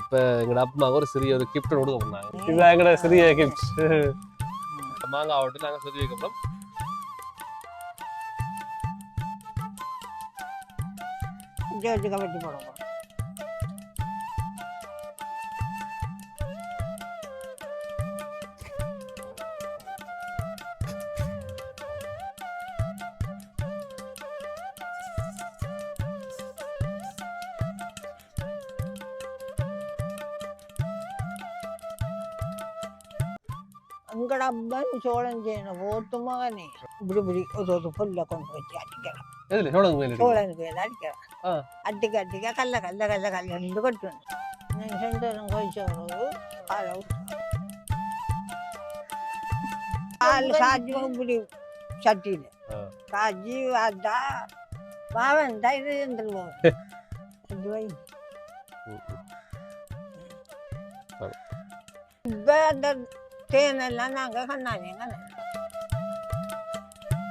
இப்ப எங்கட அப்பா ஒரு சிறிய ஒரு கிஃப்ட் கொடுக்க போனாங்க இதுதான் எங்கட சிறிய கிஃப்ட் மாங்காய் ஆகட்டும் நாங்க சொல்லி வைக்க போறோம். ஜோதி கமிட்டி போடுவோம். அங்கட அப்பன் சோழன் செய்யணும் ஓட்டு மகனே இப்படி இப்படி ஒரு ஒரு புல்ல கொண்டு வச்சு அடிக்கலாம் எதுல சோழங்க மேல இருக்கு. சோழனுக்கு மேல அடிக்கலாம் ஆ. அடிக்க அடிக்க கல்ல கல்ல கல்ல கல்ல ரெண்டு கட்டணும் நான் செந்தரம் கொஞ்சம் காலை விட்டு கால் சாஜி இப்படி சட்டியில் தேனெல்லாம் நாங்கள் கண்ணாங்க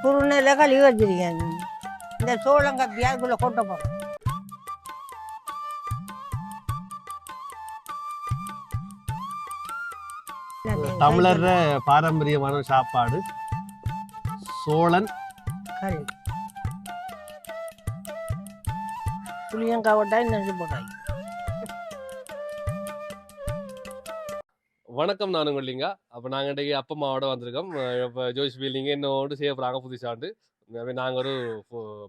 குறுநெல்ல கழுவி வச்சிருக்கேன் இந்த சோளம் கப்பி அதுக்குள்ள கொட்ட போகிறோம் தமிழர் பாரம்பரியமான சாப்பாடு சோழன் களி புளியங்காய் நெஞ்சு போட்டாய் வணக்கம் நானும் கொல்லிங்க. அப்போ நாங்கள் இன்றைக்கி அப்பா அம்மாவோட வந்திருக்கோம். இப்போ ஜோஷ் பீலிங்க என்னோடு செய்ய போகிறாங்க புதுசாண்டு நாங்கள் ஒரு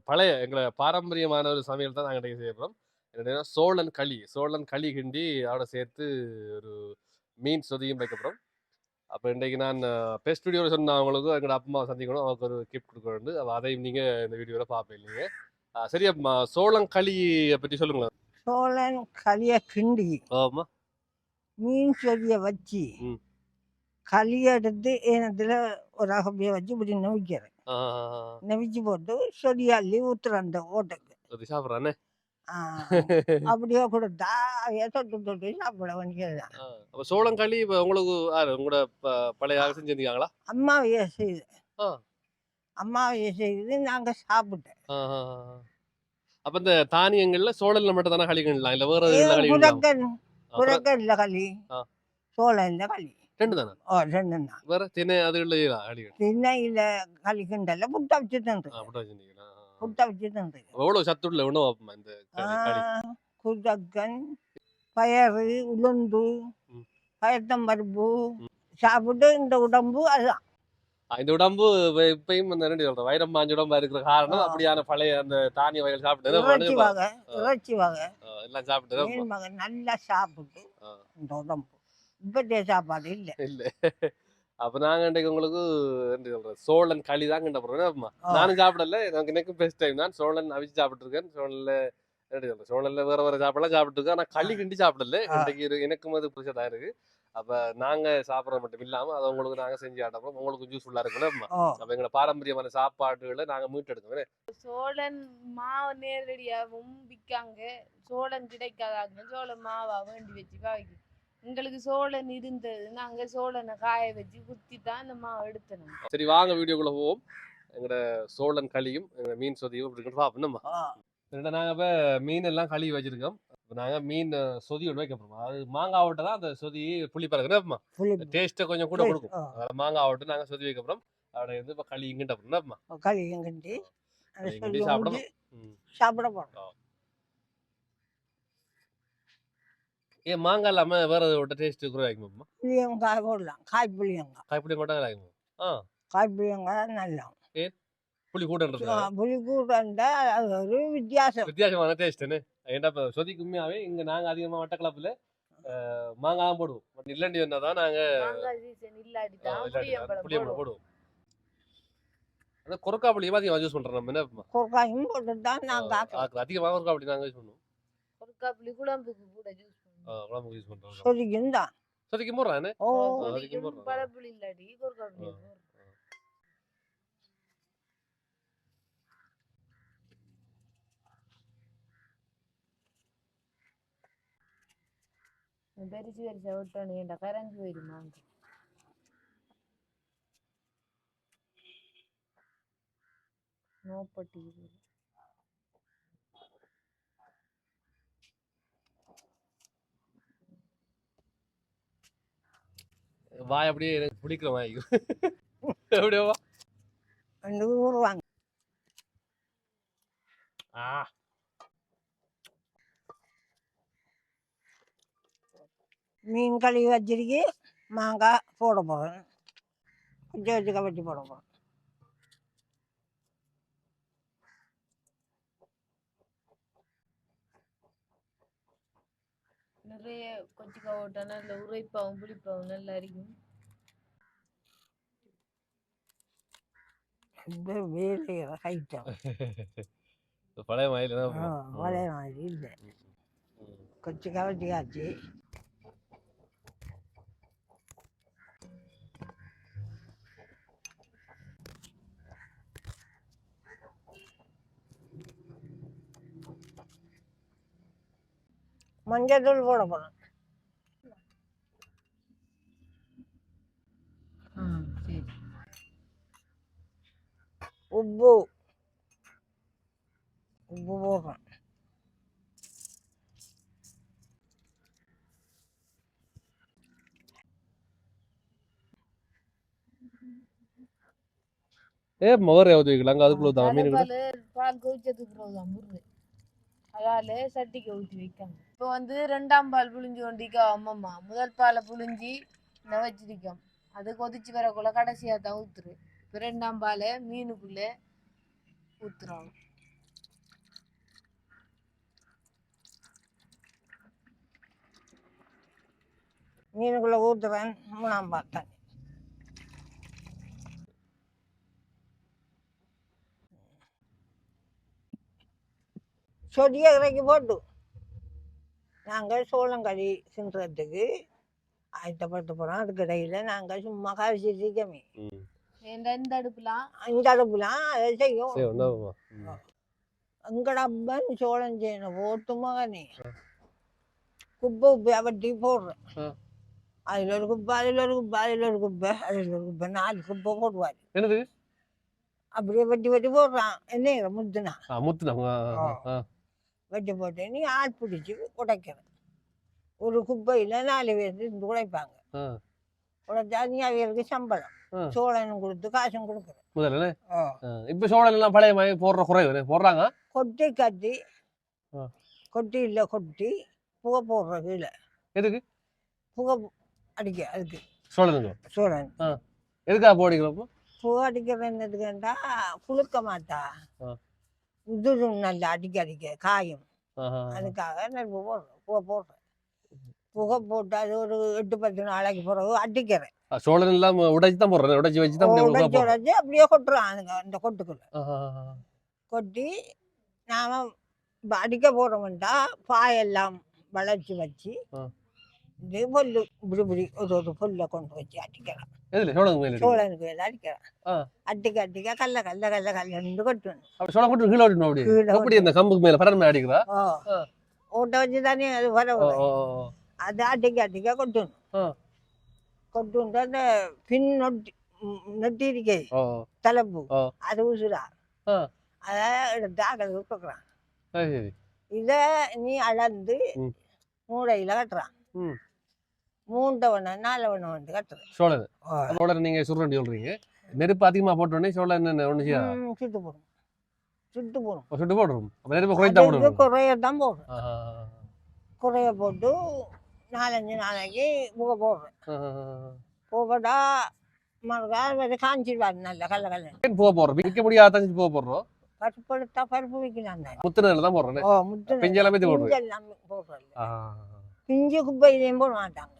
பழைய எங்களை பாரம்பரியமான ஒரு சமையல் தான் நாங்கள் இன்றைக்கி செய்ய போகிறோம் என்னன்னா சோழன் களி. சோழன் களி கிண்டி அதோட சேர்த்து ஒரு மீன் சொதியும் வைக்க போகிறோம் அப்போ இன்றைக்கு நான் பெஸ்ட் வீடியோவில் சொன்ன அவங்களுக்கு எங்களோட அப்பா அம்மா சந்திக்கணும். அவங்களுக்கு ஒரு கிஃப்ட் கொடுக்க வேண்டும் அப்ப அதையும் நீங்கள் இந்த வீடியோவில் பார்ப்பீங்க சரி அப்பா சோளம் களியை பற்றி சொல்லுங்களேன். சோளன் களியை கிண்டி. ஆமாம் மீன் சொதியை வச்சு. களி எடுத்து ஒரு அகப்பியை வச்சு இப்படி நவிக்கிறேன். நவிச்சு போட்டு சொதி அள்ளி ஊத்துறேன் அந்த ஓட்டுக்கு. சாப்பிட்றானே? அப்படியே கொடுத்தா தொட்டு தொட்டு சாப்பிட வேண்டியது அப்போ இப்போ உங்களுக்கு உங்களோட பழைய செஞ்சிருக்காங்களா அம்மாவையே செய்து. அம்மாவையே செய்து நாங்கள் சாப்பிட்டேன் அப்ப இந்த தானியங்கள்ல சோழல்ல மட்டும் தானே களி கிண்டலாம்? இல்ல வேற செய்யலாம் களி கிண்டலாம். திண்ணையில் களி. கிண்டல புட்டை வச்சு தந்து ஆ, அப்படிதான் செஞ்சீங்களா ஆ, ஆ. புட்டை வச்சு தந்து எவ்வளவு சத்துள்ள உணவு அப்பமா இந்த களி களி? குதக்கன் பயறு உளுந்து ம். பயத்தம்பருப்பு சாப்பிட்டு இந்த உடம்பு அதுதான். இந்த உடம்பு இப்ப- இப்பயும் இந்த ரெண்டு சொல்றேன் வைரம் பாஞ்சு உடம்பா இருக்கிற காரணம். அப்படியான பழைய அந்த தானிய வகைகள் சாப்பிட்டு இறைச்சி வகை எல்லாம் சாப்பிட்டு நல்லா சாப்பிட்டு. இந்த உடம்பு. இப்பத்திய சாப்பாடு இல்லை. இல்ல. அப்ப நாங்க இன்றைக்கு உங்களுக்கு என்ன சொல்றேன் சோழன் களி தான் கிண்ட போறோம் நானும் சாப்பிடல எனக்கு எனக்கு பெஸ்ட் டைம் தான். சோழன் அவிச்சு சாப்பிட்டு இருக்கேன் சோழன்ல எப்படி சொல்றேன் சோழன்ல வேற வேற சாப்பிடலாம் சாப்பிட்டு இருக்கேன் ஆனா களி கிண்டி சாப்பிடல. இன்றைக்கு எனக்கும் அது புதுசா இருக்கு அப்ப நாங்க சாப்பிடறது மட்டும் இல்லாம அதை உங்களுக்கு நாங்க செஞ்சு ஆட்டப்போம் உங்களுக்கு யூஸ்ஃபுல்லா இருக்கும்ல ஓ அப்ப எங்களை பாரம்பரியமான சாப்பாடுகளை நாங்க மீட்டெடுக்கணும். சோழன் மாவு நேரடியாகவும் விற்காங்க. சோளன் கிடைக்காதாங்க. சோளன் மாவா வேண்டி வச்சு பாவிக்கு எங்களுக்கு சோளன் இருந்தது. நாங்க சோளனை காய வச்சு குத்தி தான் இந்த மாவு எடுத்தணும் சரி வாங்க வீடியோக்குள்ள போவோம். எங்களோட சோழன் களியும் எங்க மீன் சொதியும் இப்படி பார்ப்போம். நம்ம நாங்க இப்ப மீன் எல்லாம் கழுவி வச்சிருக்கோம். இப்ப நாங்க மீன் சொதியோட வைக்க போறோம்? அது மாங்காய் விட்டு தான் அந்த சொதி புளி பறக்குறப்பமா டேஸ்ட்டை கொஞ்சம் கூட கொடுக்கும். அதனால மாங்காய் விட்டு நாங்க சொதி வைக்க இப்ப களி இங்கிட்ட போறோம்மா ஓ, களியும் கிண்டி சாப்பிடணும். சாப்பிட போறோம். ஏன் மாங்காய் இல்லாம வேற விட்ட டேஸ்ட் கூட வைக்குமா புளியங்காய் போடலாம். காய் புளியங்காய். கைப்பிடி கூட வைக்குமா? ஆ. காய் புளியங்காய் நல்லா புளி கூடன்றது ஆ, புளி கூட்டண்டா அது ஒரு வித்தியாசம். வித்தியாசமான டேஸ்ட் என்ன ஏன்டா இப்ப சொதிக்கு உண்மையாவே இங்க நாங்க அதிகமா வட்டக்கிளப்புல மாங்காய் போடுவோம். பட் இல்லண்டி வந்தாதான் நாங்க மாங்காய் சீசன் இல்லாட்டி ஆ, தான் புளியம்பழம் போடுவோம். போடுவோம். அந்த கொரக்கா புளியமா அதிகமா யூஸ் பண்றோம் நம்ம என்ன போட்டு தான் நாங்கள் அதிகமாக கொரக்கா புளி நாங்க யூஸ் பண்ணுவோம். ஒருக்கா புளி குழம்புக்கு கூட ஜூஸ் ஆ, பண்ணுவோம் குழம்புக்கு யூஸ் பண்றோம். சொதிக்கும் தான். போடுறானே ധരിച്ച് ധരിച്ച് ഒട്ടണിയണ്ട കരഞ്ഞു വരുന്നു നോപ്പട്ടി வாய் அப்படியே பிடிக்கிற மாதிரி எப்படியோ நூறு வாங்க ஆ மீன் கழுவி வச்சிருக்கி மாங்காய் போட போகிறேன் கொஞ்சம் வச்சு கவட்டி போட போகிறேன் நிறைய கொச்சிக்காய் ஓட்டா நல்ல உரைப்பாவும் புளிப்பாவும் நல்லா இருக்கும் இந்த பழைய மாதிரி பழைய மாதிரி இல்லை கொச்சு கவட்டி காய்ச்சி மஞ்சள் தூள் போட போகிறேன் உப்பு. உப்பு போடுறேன் ஏ மோர் எவ்வளவு வைக்கலாங்க அதுக்குள்ள தான் மீன் கூட தலைப்பால் பால் கொதிச்சதுக்கு பிறகுதான் முருகு. அதால சட்டிக்கு ஊற்றி வைக்கணும். இப்போ வந்து ரெண்டாம் பால் புழிஞ்சு கொண்டிருக்கா அம்மம்மா. முதல் பாலை புழிஞ்சி இந்த வச்சிருக்கோம். அது கொதிச்சு வரக்குள்ள கடைசியாக தான் ஊற்றுரு இப்போ ரெண்டாம் பாலை மீனுக்குள்ளே ஊற்றுறோம் மீனுக்குள்ளே ஊற்றுறேன் மூணாம் பால் தண்ணி சொடியை இறக்கி போட்டு. நாங்கள் சோளங்களி சிந்துறதுக்கு ஆயத்தப்படுத்த போகிறோம் அதுக்கு இடையில நாங்கள் சும்மா கழிச்சிட்டு இருக்கமே இந்த அடுப்புலாம்? இந்த அடுப்புலாம் அதை செய்யும் சரி ஒன்றாமா ம். எங்கட அப்பன் சோளம் செய்யணும். போட்டு மகனே. குப்பை உப்பை வட்டி போடுறேன். அதில் ஒரு குப்பை அதில் ஒரு குப்பை அதில் ஒரு குப்பை அதில் ஒரு குப்பை நாலு குப்பை போடுவார். என்னது? அப்படியே வெட்டி வெட்டி போடுறான். என்ன முத்துனா. முத்துனா. வெட்டி போட்டு நீ ஆள் பிடிச்சி உடைக்கிறேன் ஒரு குப்பையில் நாலு பேர் இருந்து உடைப்பாங்க. உடைச்சா நீ அவங்களுக்கு சம்பளம். சோழனும் கொடுத்து காசும் கொடுக்குறேன் முதல்ல? இப்ப சோழன் எல்லாம் பழைய மாதிரி போடுற குறைவு போடுறாங்க கொட்டி கட்டி. கொட்டி இல்லை கொட்டி புகை போடுற கீழே. எதுக்கு? புகை அடிக்க அதுக்கு. சோழனுங்க சோழன். எதுக்காக போடுறீங்களா புகை அடிக்கிறது என்னதுக்குண்டா குளுக்க மாட்டா. உதிரும் நல்லா அடிக்க அடிக்க காயும். அதுக்காக நெருப்பு போடுறேன். புகை போடுறேன். புகை போட்டு அது ஒரு எட்டு பத்து நாளைக்கு பிறகு அடிக்கிறேன். சோழன் எல்லாம் உடைச்சு தான் போடுறேன். உடைச்சு வச்சு தான் உடைச்சு. உடைச்சு அப்படியே கொட்டுறான். அதுங்க அந்த கொட்டுக்குள்ள. கொட்டி நாம இப்போ அடிக்க போகிறோம்டா பாயெல்லாம் வளைச்சி வச்சு. இது புல்லு இப்படி இப்படி ஒரு ஒரு புல்லை கொண்டு வச்சு அடிக்கிறேன். எதுல சோழன் மேல அடிக்கிறீங்க? சோழனுக்கு வேலை அடிக்கிறேன் ஆ. அடிக்க அடிக்க கல்ல கல்ல கல்ல கல்லு கொட்டணும் அப்ப சோழன் கொண்டு கீழே ஓட்டணும் அப்படி அந்த கம்புக்கு மேல பரன் மேல ஆ. ஓட்ட வச்சு தானே அது வர. அதை அடிக்க அடிக்க கொட்டணும் ஆ. கொட்டுண்டு அந்த பின் நொட்டி நொட்டி இருக்கே தலைப்பு. அது உசுரா ஆ. அதை எடுத்து அகல் கொடுக்குறான் சரி, சரி. இதை நீ அளந்து ம். மூடையில் கட்டுறான். மூண்டவனை நாலவனை வந்து கட்டுறான் சோழன் சோழன் நீங்க சுருண்டி சொல்றீங்க. நெருப்பு அதிகமா போட்ட உடனே சோழன் என்ன ஒண்ணு செய்யா ம், சுட்டு போடும் சுட்டு போடும் சுட்டு போடுறோம் அப்ப நெருப்பு குறைத்தா அதுக்கு போடுறோம் குறையத்தான் போடுறேன் ஆஹா. குறைய போட்டு நாலஞ்சு நாளைக்கு புகை போடுறேன் மறுக்கா அது காஞ்சிடுவாரு நல்ல கல்ல கல்ல. ஏன் பூவை போடுறோம்? விற்க முடியாத பூவை போடுறோம். பருப்பு எடுத்தா பருப்பு வைக்கலாம் தானே முத்துனதுல தான் போடுறோம் முத்து பிஞ்செல்லாம் பிஞ்செல்லாம் போடுறதில்ல. பிஞ்சு குப்பையிலையும் போட மாட்டாங்க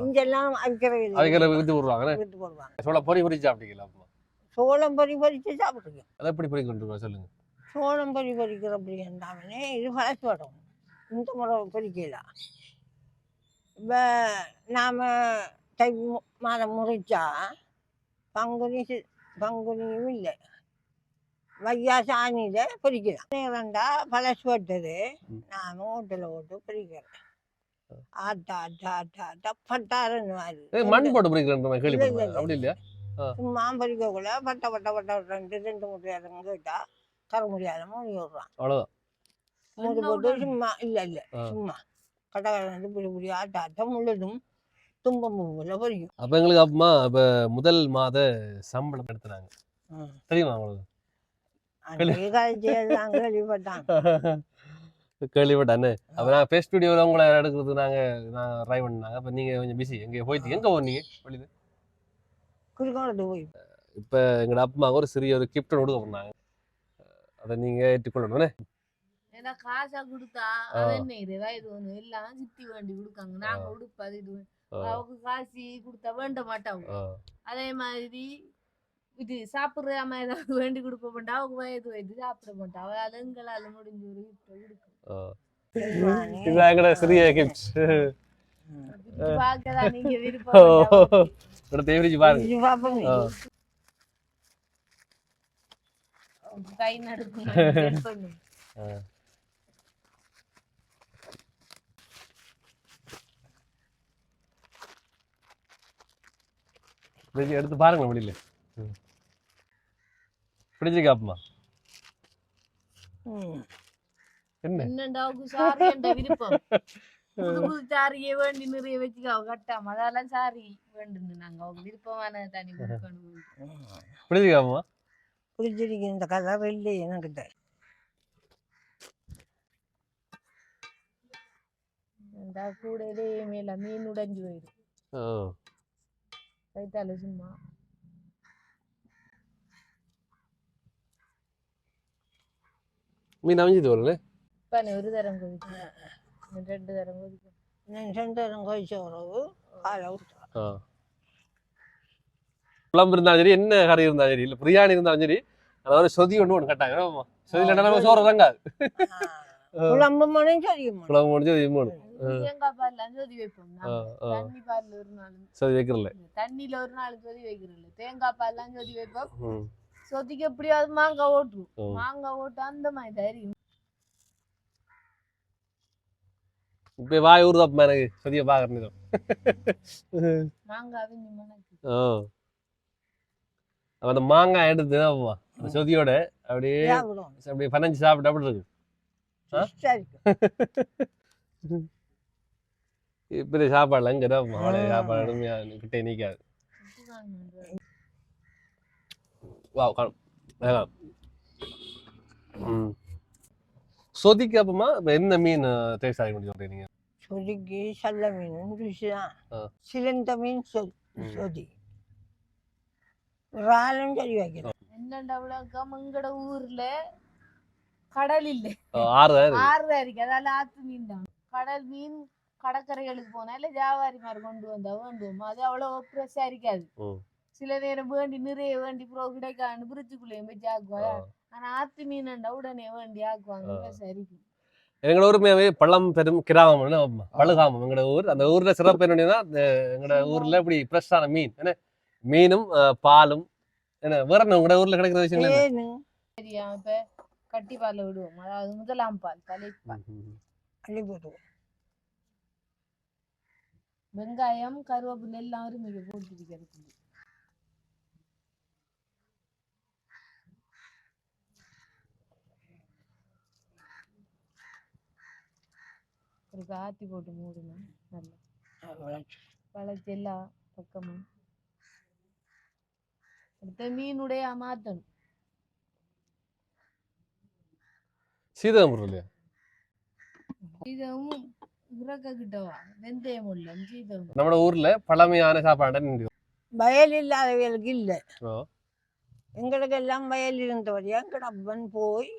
பிஞ்செல்லாம் அவிக்கிறது அதுக்கு வித்து போடுவாங்க. விட்டு போடுவாங்க. சோளம் பொறி பொறி சாப்பிட்டீங்களா சோளம் பொறி பொறிச்சு சாப்பிடுங்க அதை எப்படி பொறி கொண்டு சொல்லுங்க. சோளம் பொறி பொறிக்கிற அப்படி இருந்தாமனே இது பழசு வரும். இந்த முறை பொறிக்கலாம் இப்போ நாம் தை மாதம் முறிச்சா பங்குனி பங்குனியும் இல்லை. வையாசி ஆணியில் பொறிக்கலாம். நேரண்டா பழசு பட்டது. நாம் ஓட்டில் ஓட்டு பொறிக்கிறேன் ஆட்டா ஆட்டா ஆட்டா ஆட்டா பட்டாருன்னு மாதிரி. ஏய், மண் போட்டு பொறிக்கிறேன் நான் இல்ல, கேள்விப்பட்டேன் இல்ல. அப்படி இல்லையா? சும்மா பொறிக்கக்குள்ள பட்ட பட்ட பட்ட ரெண்டு ரெண்டு முடியாதவங்க கேட்டா கர முடியாத மூடி விடுறான். அவ்வளவுதான். மூடி போட்டு சும்மா இல்ல இல்ல. சும்மா. கடை கடந்து புடி புடி ஆட்ட ஆட்ட தும்பம் பூவில் அப்ப எங்களுக்கு அப்பமா இப்ப முதல் மாத சம்பளம் எடுத்துனாங்க தெரியுமா உங்களுக்கு? கேள்விப்பட்டாங்க கேள்விப்பட்டானே. அப்ப நான் ஃபேஸ் ஸ்டுடியோல உங்களை எடுக்கிறது நாங்க நான் ட்ரை பண்ணாங்க. அப்ப நீங்க கொஞ்சம் பிஸி எங்க போயிட்டீங்க எங்க போனீங்க வெளியில? குறுக்கோணத்து போய். இப்ப எங்களோட அப்பா ஒரு சிறிய ஒரு கிஃப்ட் கொடுக்க போனாங்க. அதை நீங்க ஏற்றுக்கொள்ளணும் ஏன்னா காசா கொடுத்தா. அது என்ன இது இது ஒண்ணு? எல்லாம் சித்தி வேண்டி கொடுக்காங்க. நாங்க உடுப்பது இது அவங்க காசு கொடுத்தா வேண்ட மாட்டாங்க. அதே மாதிரி இது சாப்பிடுற மாதிரி ஏதாவது வேண்டி கொடுக்க மாட்டா அவங்க வயது வயது சாப்பிட மாட்டா. அவளால எங்களால முடிஞ்ச ஒரு கொடுக்கும். இது சிறிய கிஃப்ட் நீங்க விருப்பம் பாருங்க இது. கை நடுக்கும் எடுத்து பாருங்க வெளியில. ம். பிடிச்சிருக்கா அப்பமா ம். என்ன? என்னண்டாவுக்கு சாரி என்ற விருப்பம்? புது புது சாரியே வேண்டி நிறைய வச்சுக்கோ கட்டாம. அதெல்லாம் சாரி வேண்டுன்னு நாங்க அவங்க விருப்பமான தனி கொடுக்கணும் பிடிச்சிருக்கா இந்த கலர் இல்லை என்கிட்ட இந்த கூடையிலே மேல மீன் உடைஞ்சு போயிடும். ஆ. கைத்தால சும்மா மீன் அமைஞ்சது வரல இப்ப ஒரு தரம் கொதிக்கும் ரெண்டு தரம் கொதிக்கும் நான் சென்டரும் கோயிச்ச உறவு காலை விட்டா ஆ. குழம்பு இருந்தாலும் சரி என்ன கறி இருந்தாலும் சரி இல்ல பிரியாணி இருந்தாலும் சரி அதாவது சொதி ஒன்று ஒன்று கட்டாங்க ஆமா. சொதி இல்லைன்னா நம்ம சோறு தாங்காது குழம்பு மணியும் சரியும் குழம்பு முடிஞ்சு இது மூணு தேங்காய் பால்ல சொதி வைப்போம் ஆ, நாங்க. ஆ. தண்ணி பால்ல ஒரு நாள் சொதி வைக்கிறல தண்ணியில ஒரு நாள் சொதி வைக்கிறோம்ல தேங்காய் பால்லாம் சொதி வைப்போம் ம். சொதிக்கு எப்படியாவது மாங்காய் ஓட்டுரும் ம். மாங்காய் ஓட்டு அந்த மாதிரி தெரியும் இப்ப வாய் ஊறுது அப்பமா எனக்கு சொதிய பாக்குறேன் மாங்காய் ஆ. அந்த மாங்காய் எடுத்து அந்த சொதியோட அப்படியே அப்படியே பனஞ்சு சாப்பிட்டு அப்படி இருக்கு இப்படி சாப்பாடுலாம் இங்கே தான். சாப்பாடு கிட்டே நீக்காது உப்பு காணும். வா காணும் வேணாம் ம் சொதிக்கு அப்பமா இப்ப என்ன மீன் டேஸ்ட் ஆகி முடியும் சொல்றீங்க சொதிக்கு சல்ல மீன் ருசி. தான். சிலந்த மீன் சொதி. இறாலும் சரி வைக்கிறோம் என்னண்டா விளக்கம் எங்கட ஊர்ல? கடல் இல்ல. ஆறு ஆறு தான் இருக்கு. அதால ஆத்து மீன் தான். கடல் மீன் கடற்கரைகளுக்கு போனா இல்ல வியாபாரி மாதிரி கொண்டு வந்தா வேண்டுவோம் அது அவ்வளவு ஃப்ரெஷ்ஷா இருக்காது. சில நேரம் வேண்டி நிறைய வேண்டி ப்ரோ கிடைக்காது பிரிச்சுக்குள்ளேயும் வச்சு ஆக்குவாங்க ஆனா ஆத்து மீன்டா உடனே வேண்டி ஆக்குவாங்க. இருக்கு எங்களோட ஊருமே பள்ளம் பெரும் அப்பமா. பழுகாமம் எங்களோட ஊர். அந்த ஊர்ல சிறப்பு என்னன்னா எங்களோட ஊர்ல இப்படி ஃப்ரெஷ்ஷான மீன். என்ன மீனும் பாலும் என்ன வேற என்ன உங்களோட ஊர்ல கிடைக்கிற விஷயங்கள் சரியா இப்ப கட்டி பால்ல விடுவோம். அதாவது முதலாம் பால் தலைப்பால். அள்ளி போடுவோம் வெங்காயம் கருவேப்பிலை எல்லாம் அருமைக்கு போட்டுருக்கிறது ஒரு காத்தி போட்டு மூடணும் நல்லா. வளைச்சு எல்லா பக்கமும். அடுத்த மீனுடைய மாத்தணும் சீதகம் பொருள் இல்லையா? இதுவும் இறக்க கிட்டவா வெந்தயம் உள்ள சீதம் நம்ம ஊர்ல பழமையான சாப்பாடு வயல் இல்லாதவர்களுக்கு இல்லை. எங்களுக்கு எல்லாம் வயல் இருந்தபடியா எங்கட அப்பன் போய்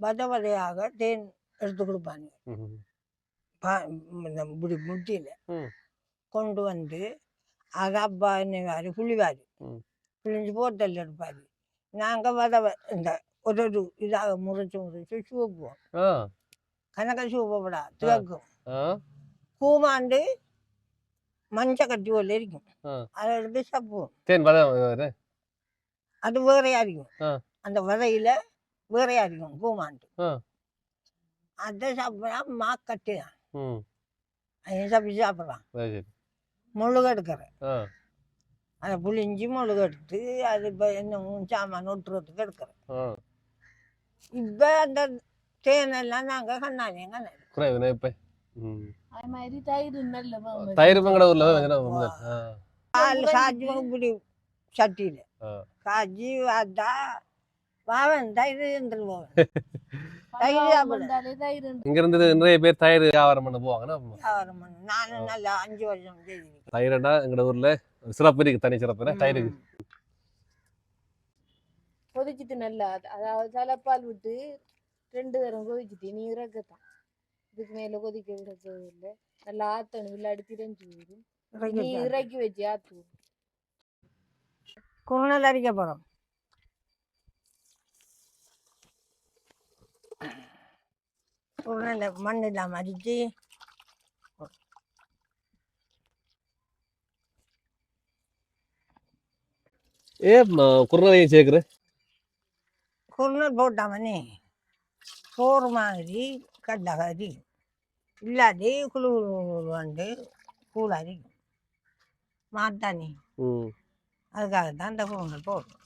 வத வதையாக தேன் எடுத்து கொடுப்பாங்க. பா- இப்படி முட்டியில். கொண்டு வந்து அது அப்பா என்னவாரு புளிவாரு. புளிஞ்சு போட்டல் எடுப்பாரு நாங்கள் வத வ- இந்த ஒரு ஒரு இதாக முறைச்சு முறைச்சு சூப்புவோம். கணக்க சூப்பப்படா திறக்கும் ஆ. கூமாண்டு மஞ்சள் கட்டி போல இருக்கும். அதை எடுத்து சப்புவோம். அது வேறையா இருக்கும். அந்த விதையில வேறையா இருக்கும் கூமாண்டு. அதை சாப்பிடா மாக்கட்டி தான் ம். அதை சப்பி சாப்பிட்றான் முழுக எடுக்கிறேன். அதை புளிஞ்சு முழுக எடுத்து அது இப்போ என்ன சாமான் ஒட்டுறதுக்கு எடுக்கிறேன். இப்போ அந்த தேனெல்லாம் நாங்கள் கண்ணாடி குறைவு இப்போ. தயிர் பங்கட ஊர்ல இப்படி சட்டியில். ஆ. காய்ச்சி வாவன் தயிர் உண்டு. இங்க இருந்து நிறைய பேர் தயிர் வியாபாரம் பண்ண போவாங்கன்னா வியாபாரம் பண்ணு. நானும் நல்லா அஞ்சு வருஷம் தயிர்டா எங்கட ஊர்ல? சிறப்பு இருக்கு தனி சிறப்பு தயிருக்கு கொதிச்சிட்டு நல்லா அது- அதாவது தலைப்பால் விட்டு ரெண்டு தரம் கொதிச்சிட்டு நீ இறக்கத்தான். இதுக்கு மேல கொதிக்க விட தேவையில்லை நல்லா ஆத்தணும் இல்லை அடுத்து இறஞ்சி வரும் நீ இறக்கி வச்சு ஆத்து குருணல் அரிக்க போகிறோம் குருணலை மண் இல்லாமல் அரிச்சு ஏ குறுநலையும் சேர்க்குற? குருணல் போட்டாமனே சோறு மாதிரி கடலை கறி இல்லாட்டி குழு வந்து கூழ் அரிக்கும் மாட்டானி. ம். அதுக்காக தான் இந்த குருணல் போடும்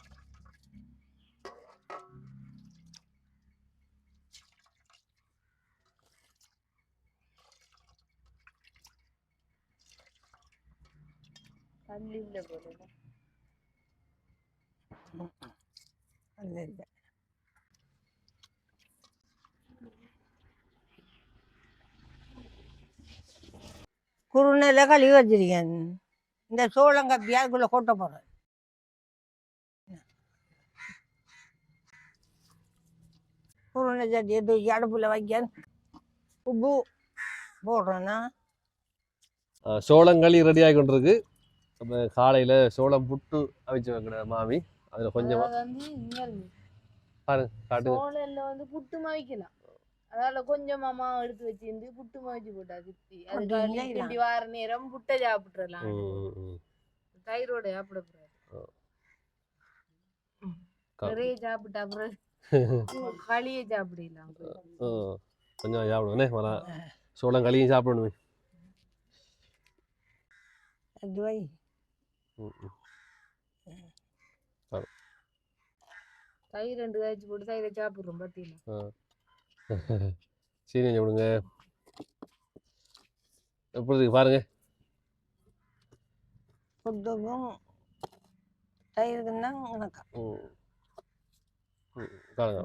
போல அது இல்லை குருணையில கழுவி வச்சிருக்கேன். இந்த சோளங்கப்பியா அதுக்குள்ள கொட்ட போறேன். குருணை சட்டியை தூக்கி அடுப்புல வைக்க உப்பு போடுறேன்னா. சோளங்களி ரெடி ஆகி கொண்டிருக்கு அப்போ காலையில் சோளம் புட்டு அவிச்சு வைக்கிற மாமி. அதில் கொஞ்சம். பாருங்க காட்டு. சோளல்ல வந்து புட்டு மவிக்கலாம் அதால கொஞ்சமா மாவு எடுத்து வச்சிருந்து புட்டு மவிச்சு போட்டா சுத்தி அது வார நேரம் புட்டை சாப்பிட்டுறலாம். ம், ம், ம். தயிரோட சாப்பிடக்கூடாது கா- நிறைய சாப்பிட்டா அப்புறம் களியை சாப்பிடலாம் கொஞ்சம். சாப்பிடுவேனே சோளம் களியும் சாப்பிடணுமே. அது வை ம், ம். தயிர் ரெண்டு காய்ச்சி போட்டு தயிரை சாப்பிடுறோம் பார்த்தீங்களா சரி கொஞ்சம் விடுங்க எப்படி பாருங்க. புட்டுக்கும் தயிருக்கும் தான் உனக்கு ம். ம், பாருங்க.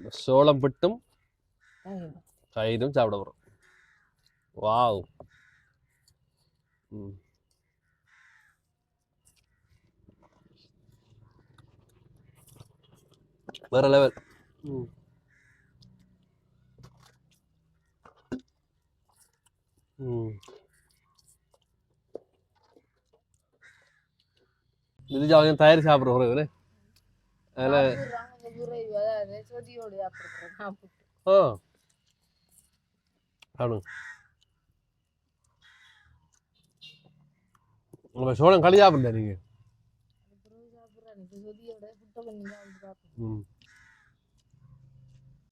இந்த சோளம் புட்டும் தயிர் தயிரும் சாப்பிட போகிறோம் வாவ். ம். வேற லெவல் இது ஜாலியாக தயார் சாப்பிட்ற ஒரு அதில் ஆ சாப்பிடுங்க. உங்களை களி சாப்பிடல நீங்கள் சாப்பிடுறோம்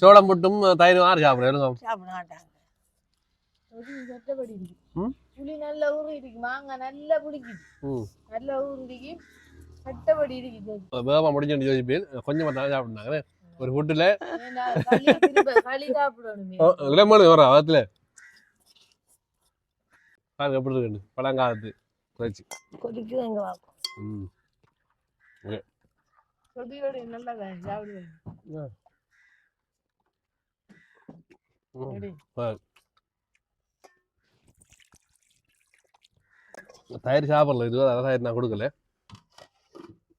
சோளம் புட்டும் தயிர் ஆறு சாப்பிடுறேன் எழுங்க சாப்பிட மாட்டாங்க. சட்டப்படி? புளி நல்ல ஊறி இருக்கு. மாங்காய் நல்லா பிடிக்குது ம். நல்ல சட்டப்படி இருக்கு. சொதி. வேகமாக முடிஞ்சு யோசிப்பேன். கொஞ்சம் மட்டும் சாப்பிடுனாங்க. ஒரு ஃபுட்டில் லெமன் வரும் அதில் பாருங்க எப்படி இருக்குன்னு. பழங்காலத்து குறைச்சி. ம். சாப்பிடுவேன். எப்படி? தயிர் சாப்பிடல இது அதான் தயிர் நான் கொடுக்கல.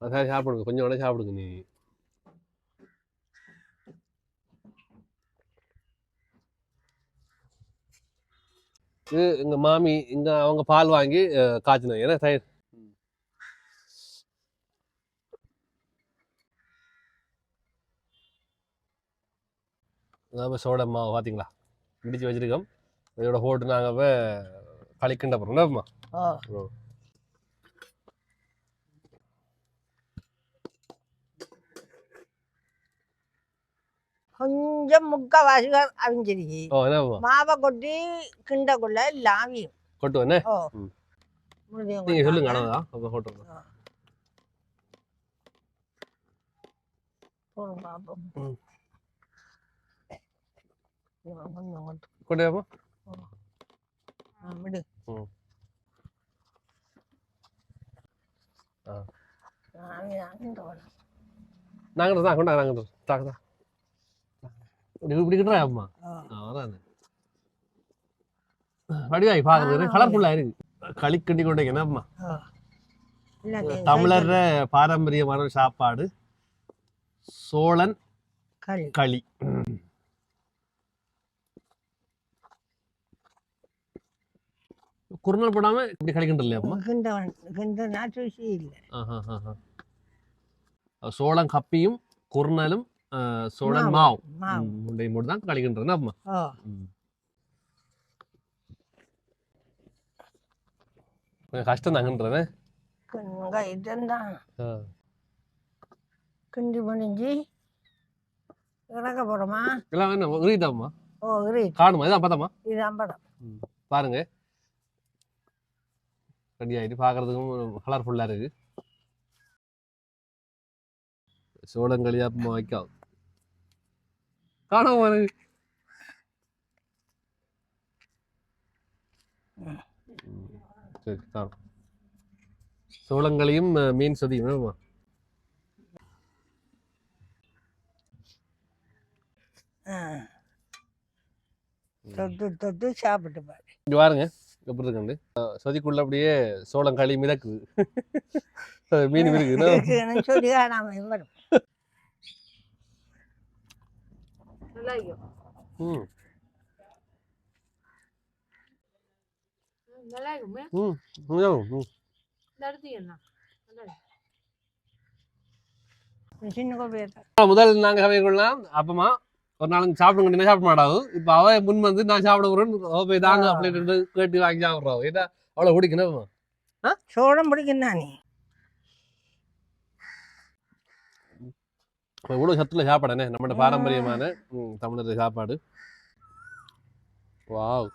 அது தயிர் சாப்பிடுங்க கொஞ்சம் உடனே சாப்பிடுங்க நீ. இது எங்க மாமி இங்க அவங்க பால் வாங்கி காய்ச்சினாங்க. ஏன்னா தயிர்? அதாவது சோட மாவு பார்த்தீங்களா இடிச்சு வச்சிருக்கோம். இதோட போட்டு நாங்கள் இப்போ களிக்கிண்ட போகிறோம் ஓ. கொஞ்சம் முக்கால்வாசி அவிஞ்சிருக்கு மாவை கொட்டி கிண்டக்குள்ள எல்லாம் அவியும் கொட்டு ஓ. சொல்லுங்க அனதா அப்போ ம். இவன் கொஞ்சம் கொட்டு கொண்டு வாமா ஆ, விடு ம். ஆ. சாமி அங்க வரும். நாங்கள் தான் கொண்டா நாங்கள் தாங்க தான் இப்படி கிட்டா அம்மா. ஆ. அதான் வடிவாய் பார்க்குறது கலர்ஃபுல்லாக இருக்கு. கொண்டே. எல்லாத்தையும் தமிழர் பாரம்பரியமான சாப்பாடு சோழன் களி. கிண்டவன் கிண்ட நாட்டு ருசி இல்லை. ஆஹா, ஆஹா. சோளம் கப்பியும் அஹ், சோழன் மாவு. முண்டை மூடு தான் களிக்கின்றன அம்மா. கஷ்டம் தாங்கன்றதே? இதுதான் கிண்டி முடிஞ்சு இறக்க போகிறோமா எல்லாம் என்ன உரிதாம்மா ஓ இரு காணுமா? இதான் பார்த்தாம்மா இது ஐம்பதம் பாருங்க. ரெடி ஆயிட்டு பார்க்கறதுக்கும் கலர்ஃபுல்லாக இருக்கு. சோளங்களியா வைக்காது காணாம சரி காணும். சோளங்களையும் மீன் சொதியும் தொட்டு தொட்டு சாப்பிட்டு பாருங்க. எப்படி இருக்குண்டு சொதிக்குள்ள அப்படியே சோளம் களி மிதக்குது. மீன் இருக்குது முதல் நாங்க சமைக்கலாம் அப்பமா? ஒரு நாளைக்கு சாப்பிடுங்க சாப்பிட மாட்டாவு இப்ப அவ முன் வந்து நான் சாப்பிட போறேன்னு போய் தாங்க. அப்படின்னு கேட்டு வாங்கி சாப்பிடுறோம் ஏன்னா அவ்வளவு பிடிக்கணும் சோளம் பிடிக்கும் தானே இப்ப இவ்வளவு சத்துல சாப்பாடுனே நம்மளோட பாரம்பரியமான தமிழர் சாப்பாடு. வாவ்.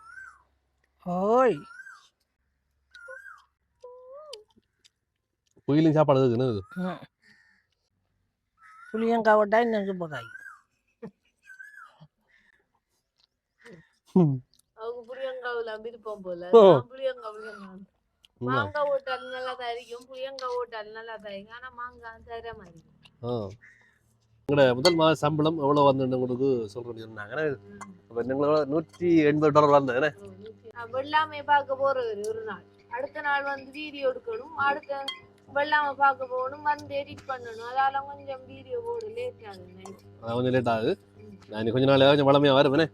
ஓய். குயிலும் சாப்பாடு இருக்குன்னு. புளியங்காய் விட்டா இன்னும் சூப்பராகி அவங்க புளியங்காவுல விருப்பம் போல. ம். மாங்காய் ஓட்டால் நல்லா தான் இருக்கும் புளியங்காய் ஓட்டால் நல்லா தான் இருக்கும் ஆனா மாங்காய் தர மாதிரி ஆ. உங்களோட முதல் மாத சம்பளம் எவ்வளவு வந்து உங்களுக்கு சொல்றேன் சொன்னாங்க அப்ப நீங்களோட நூற்றி எண்பது டாலர் வந்தேன் வெள்ளாமை பார்க்க போறது ஒரு நாள். அடுத்த நாள் வந்து வீடியோ எடுக்கணும். அடுத்த வெள்ளாமை பார்க்க போகணும். வந்து எடிட் பண்ணணும். அதால கொஞ்சம் வீடியோ போடு லேட் ஆகுது. கொஞ்சம் லேட் ஆகுது. நான் கொஞ்ச நாள் கொஞ்சம் வளமையா வருவேனே.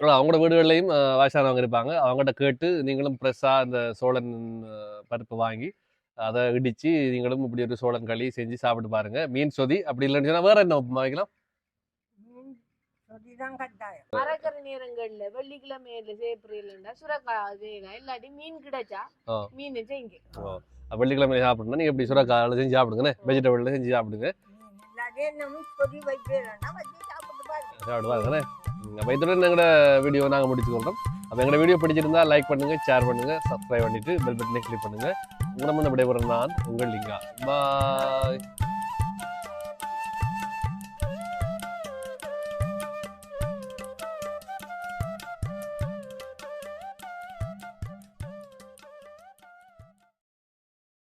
அவங்களோட வீடுகள்லையும் வயசானவங்க இருப்பாங்க. அவங்ககிட்ட கேட்டு நீங்களும் ஃப்ரெஷ்ஷாக இந்த சோழன் பருப்பு வாங்கி அதை இடிச்சு நீங்களும் இப்படி ஒரு சோழன் களி செஞ்சு சாப்பிட்டு பாருங்க. மீன் சொதி அப்படி இல்லைன்னு சொன்னா வேற என்ன மரக்கற நேரங்கள்ல வெள்ளிக்கிழமையில சேப்பிரியலண்டா சுரக்காய் இல்லாட்டி மீன் கிடைச்சா ஆ. மீன் செய்யுங்க வெள்ளிக்கிழமை சாப்பிடணும்னா நீங்க இப்படி சுரக்காயில் செஞ்சு சாப்பிடுங்கண்ணே வெஜிடபிள்ல செஞ்சு சாப்பிடுங்க. அப்படிதான் நம்ம அப்போ இதுடன் எங்களோட வீடியோ நாங்கள் முடிச்சுக்கொள்கிறோம் அப்போ எங்களோட வீடியோ பிடிச்சிருந்தா லைக் பண்ணுங்க ஷேர் பண்ணுங்க சப்ஸ்கிரைப் பண்ணிட்டு பெல் பட்டனை கிளிக் பண்ணுங்க. உங்களை வந்து விடைபெறும் நான் உங்கள் லிங்கா. பாய்